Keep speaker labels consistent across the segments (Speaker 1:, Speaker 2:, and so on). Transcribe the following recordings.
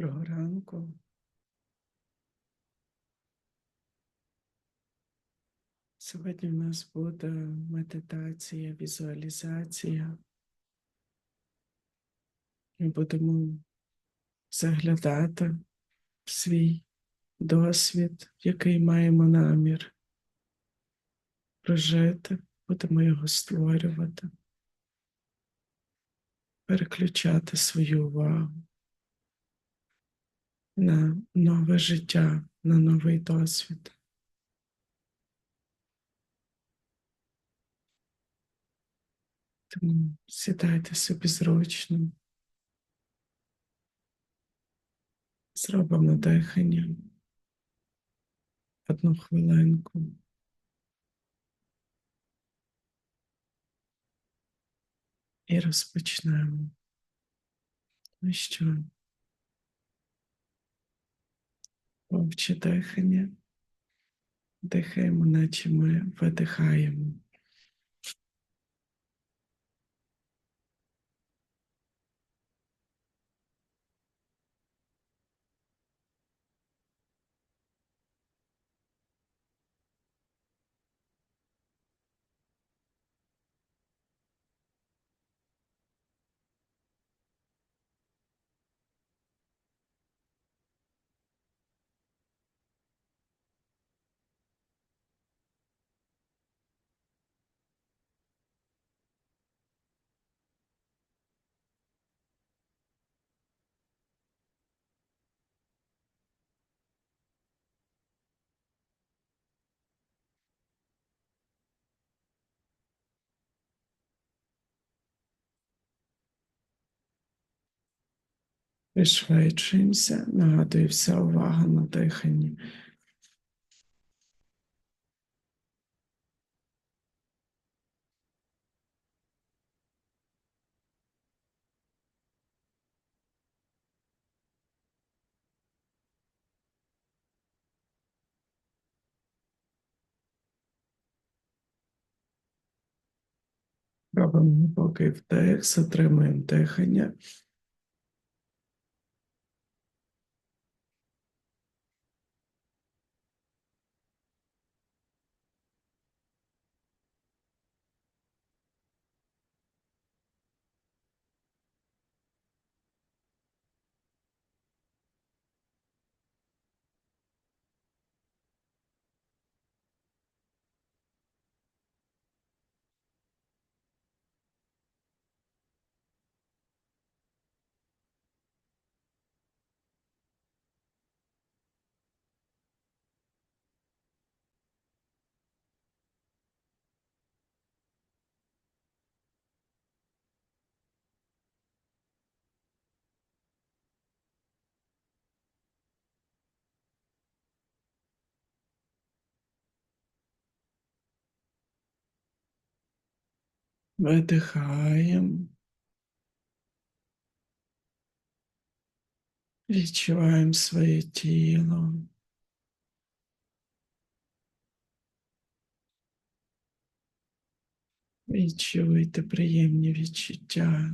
Speaker 1: Доброго ранку. Сьогодні в нас буде медитація, візуалізація. Ми будемо заглядати в свій досвід, який маємо намір прожити, будемо його створювати, переключати свою увагу на нове життя, на новий досвід. Тому сідайте собі зручно. Зробимо дихання. Одну хвилинку. І розпочнемо. Ну що? Вовче дихання. Дихаємо, наче ми видихаємо. Пришвидшуємося. Нагадую, вся увага на диханні. Робимо глибокий вдих, затримуємо дихання. Видихаємо. Відчуваємо своє тіло. Відчуйте приємні відчуття.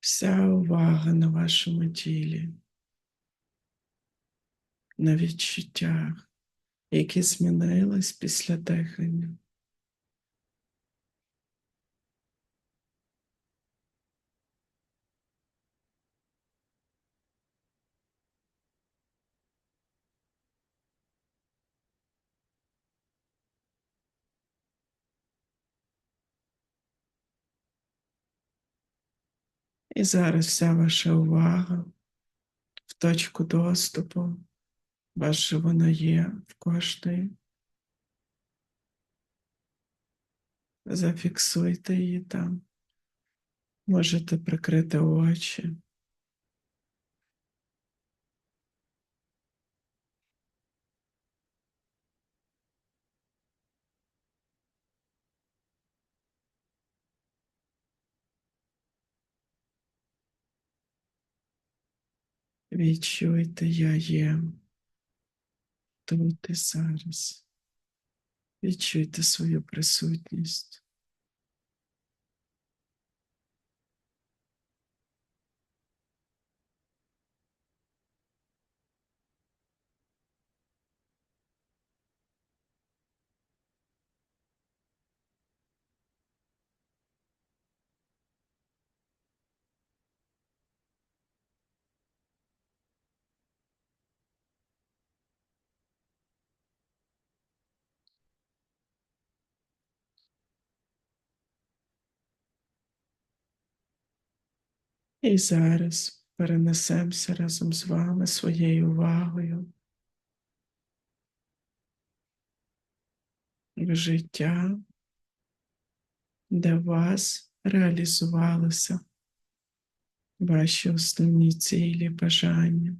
Speaker 1: Вся увага на вашому тілі, на відчуттях, які змінились після дихання. І зараз вся ваша увага в точку доступу. Ваша вона є в кожній. Зафіксуйте її там. Можете прикрити очі. Відчуйте, я є тут і зараз. Відчуйте свою присутність. І зараз перенесемося разом з вами своєю увагою в життя, де вас реалізувалися ваші основні цілі, бажання.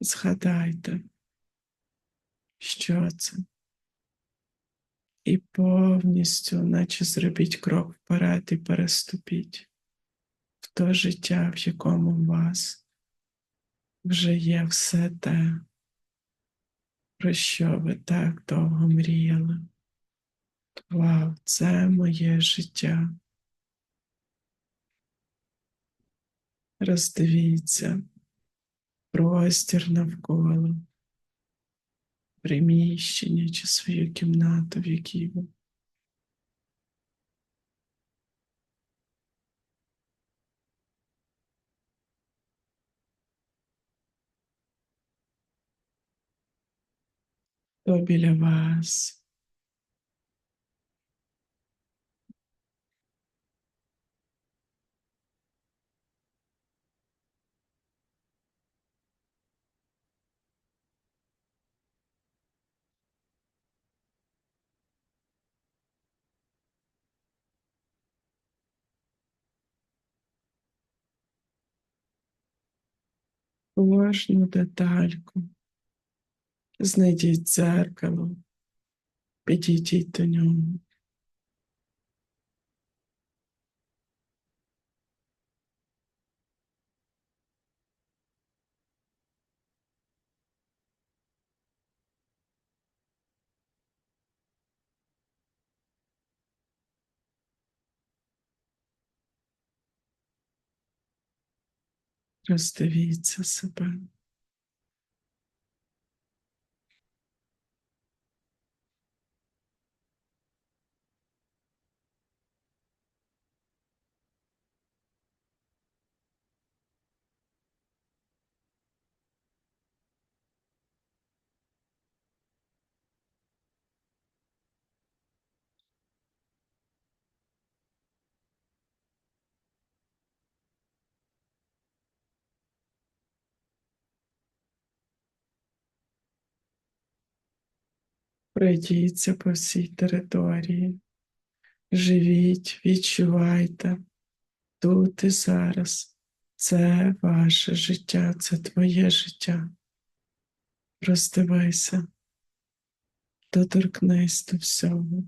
Speaker 1: Згадайте, що це, і повністю, наче зробіть крок вперед і переступіть те життя, в якому у вас вже є все те, про що ви так довго мріяли. Вау, це моє життя. Роздивіться простір навколо, приміщення чи свою кімнату, в якій ви. Хто біля вас, кожну детальку. Знайдіть дзеркало, підійдіть до нього. Роздивіться себе. Пройдіться по всій території. Живіть, відчувайте тут і зараз. Це ваше життя, це твоє життя. Простивайся, доторкнись до всього.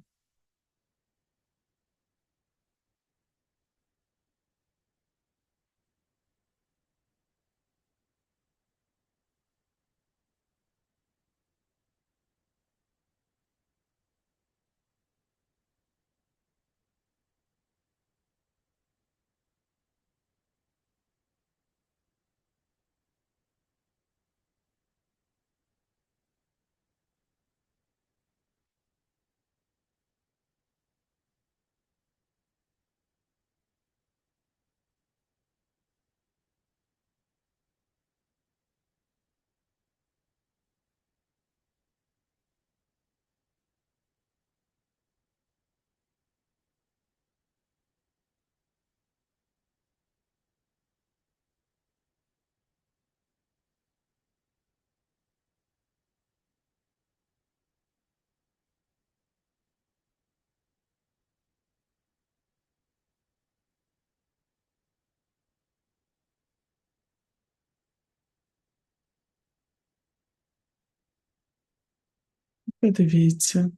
Speaker 1: Подивіться,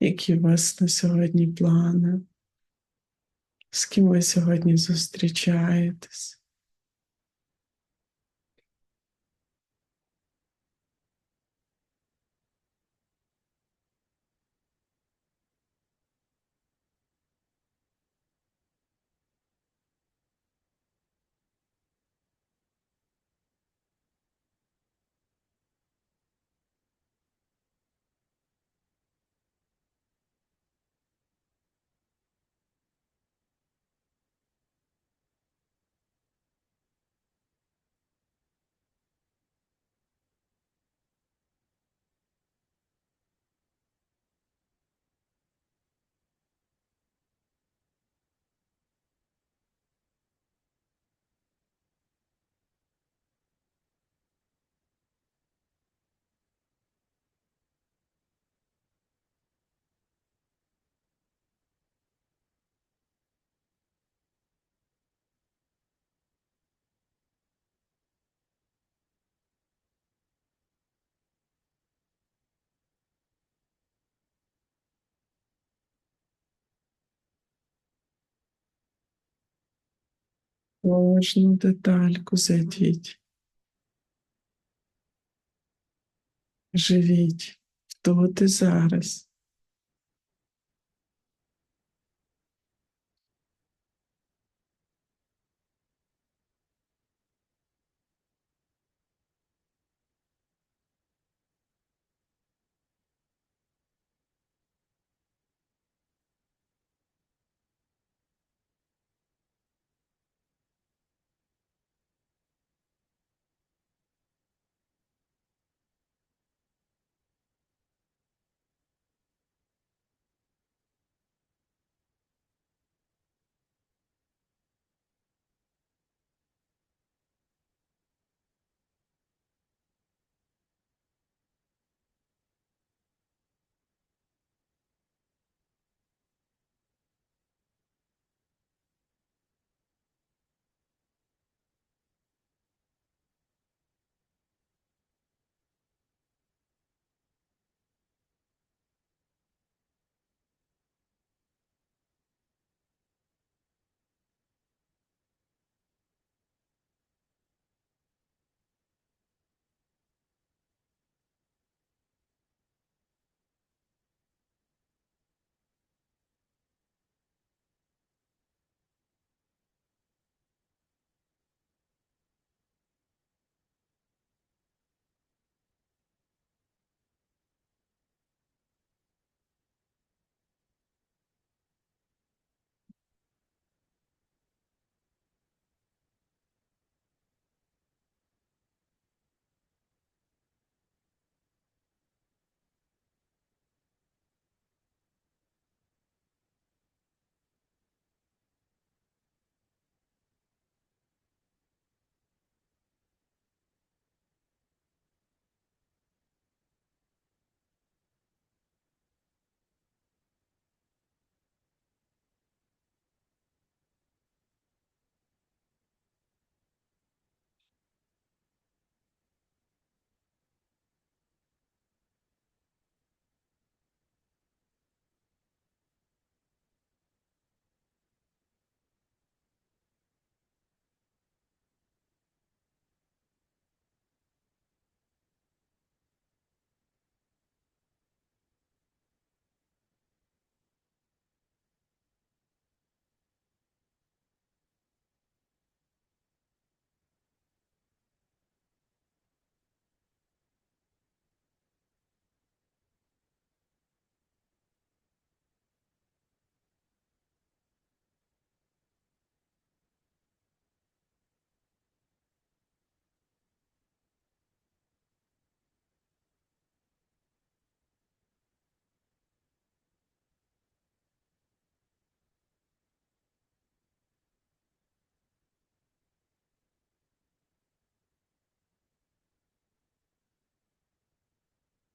Speaker 1: які у вас на сьогодні плани, з ким ви сьогодні зустрічаєтесь. Кожну детальку зайдіть. Живіть тут і зараз.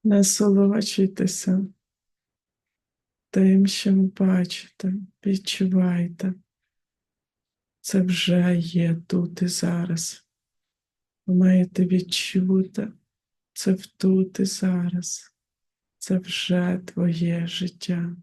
Speaker 1: Насолоджуйтеся тим, що ви бачите, відчувайте. Це вже є тут і зараз. Ви маєте відчути це тут і зараз. Це вже твоє життя.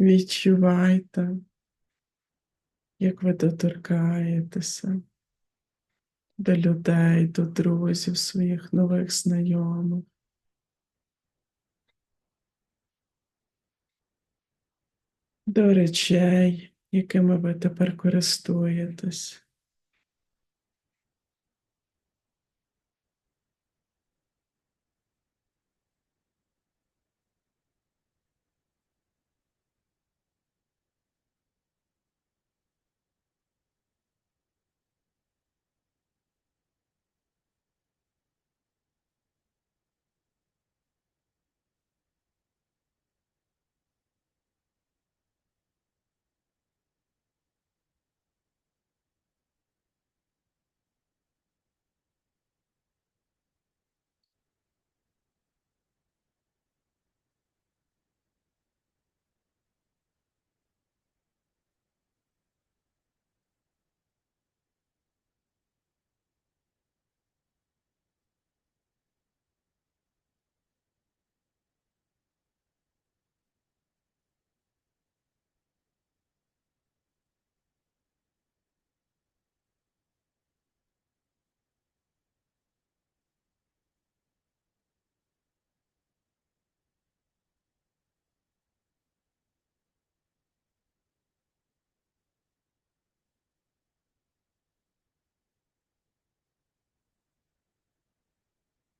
Speaker 1: Відчувайте, як ви доторкаєтеся до людей, до друзів, своїх нових знайомих. До речей, якими ви тепер користуєтесь.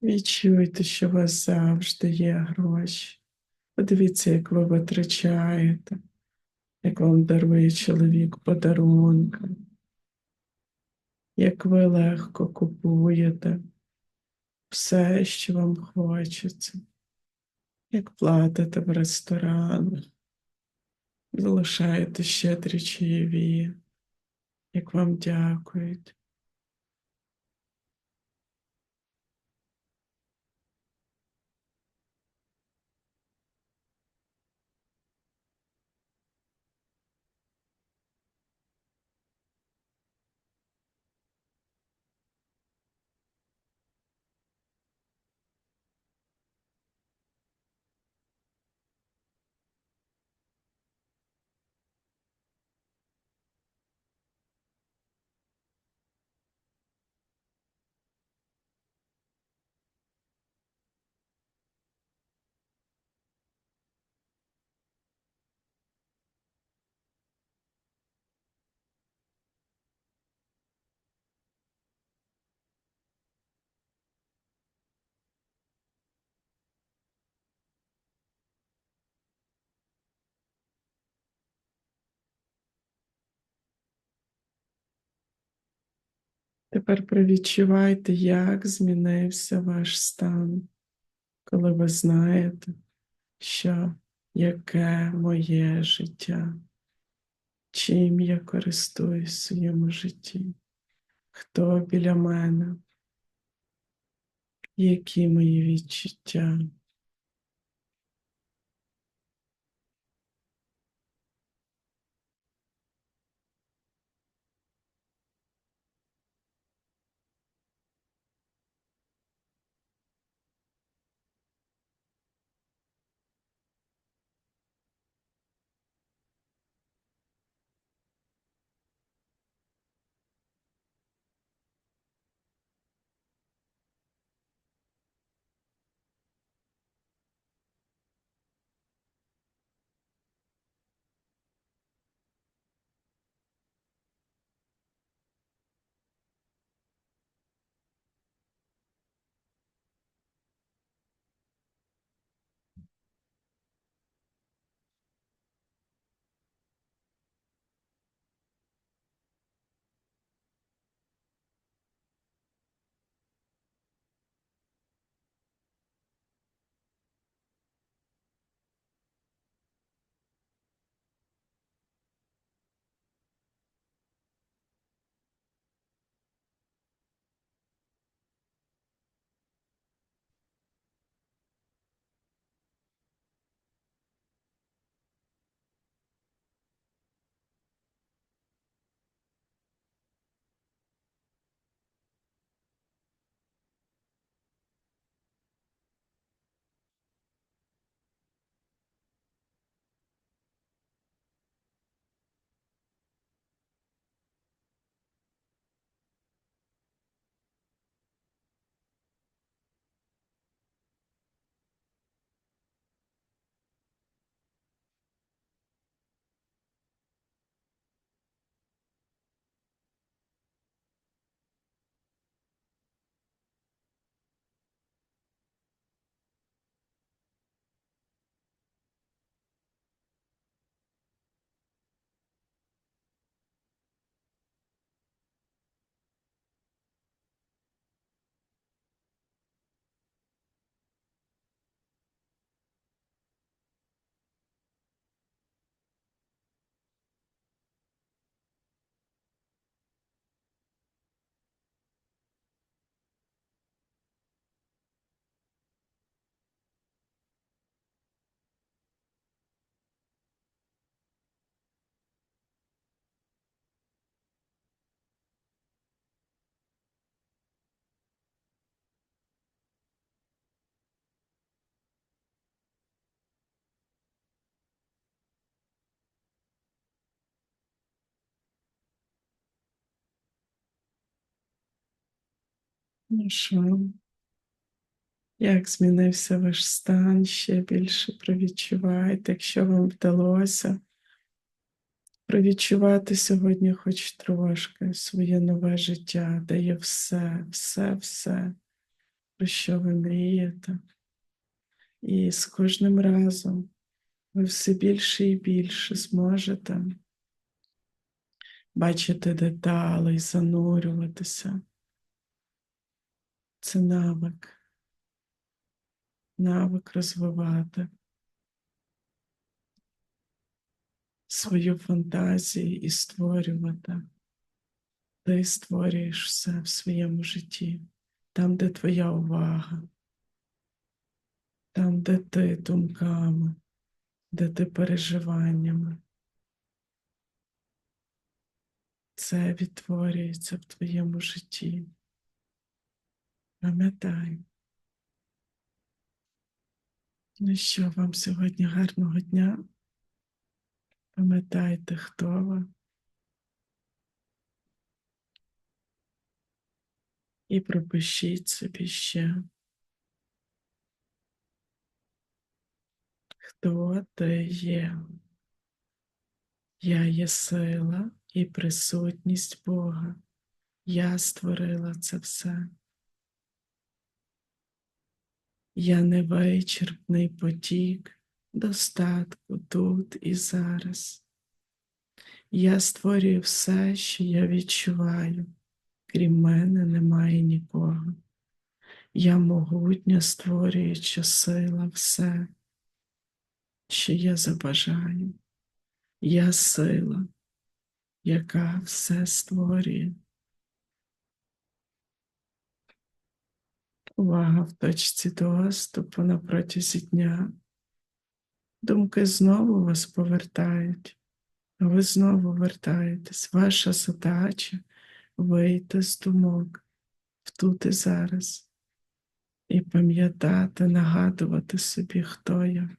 Speaker 1: Відчуйте, що у вас завжди є гроші. Подивіться, як ви витрачаєте, як вам дарує чоловік подарунки, як ви легко купуєте все, що вам хочеться, як платите в ресторанах, залишаєте щедрі чаєві, як вам дякують. Тепер провідчувайте, як змінився ваш стан, коли ви знаєте, що яке моє життя, чим я користуюсь в своєму житті, хто біля мене, які мої відчуття. Що? Як змінився ваш стан? Ще більше провідчувайте, якщо вам вдалося провідчувати сьогодні хоч трошки своє нове життя, де є все, все, все, про що ви мрієте. І з кожним разом ви все більше і більше зможете бачити деталі занурюватися. Це навик, навик розвивати свою фантазію і створювати. Ти створюєш все в своєму житті, там, де твоя увага, там, де ти думками, де ти переживаннями. Це відтворюється в твоєму житті. Пам'ятай. Ну що, вам сьогодні гарного дня. Пам'ятайте, хто ви. І пропишіть собі ще, хто ти є. Я є сила і присутність Бога. Я створила це все. Я невичерпний потік достатку тут і зараз. Я створюю все, що я відчуваю. Крім мене немає нікого. Я могутня створююча сила все, що я забажаю. Я сила, яка все створює. Увага в точці доступу на протязі дня. Думки знову вас повертають, а ви знову вертаєтесь. Ваша задача вийти з думок в тут і зараз і пам'ятати, нагадувати собі, хто я.